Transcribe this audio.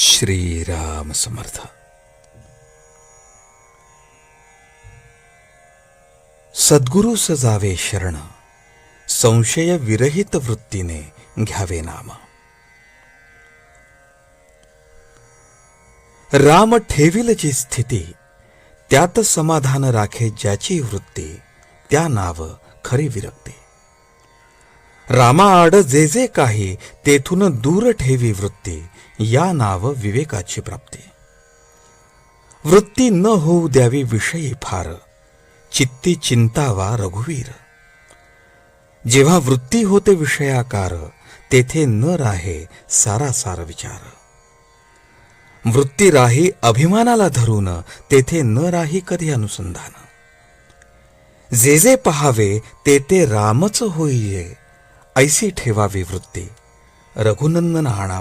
श्रीराम समर्थ। सद्गुरु सजावे शरण संशय विरहित वृत्तीने घ्यावे नाम। राम ठेविल जी स्थिती त्यात समाधान राखे ज्याची वृत्ती त्या नाव खरी विरक्ती। रामाआड जे जे काही तेथून दूर ठेवी वृत्ती या नाव विवेकाची प्राप्ती. वृत्ती न होऊ द्यावी विषयी फार चित्ती चिंतावा रघुवीर. जेव्हा वृत्ती होते विषयाकार तेथे न राहे सारासार विचार. वृत्ती राही अभिमानाला धरून तेथे न राही कधी अनुसंधान. जे जे पहावे ते ते रामच होईये ऐसी ठेवावी वृत्ती. रघुनंदन आणावा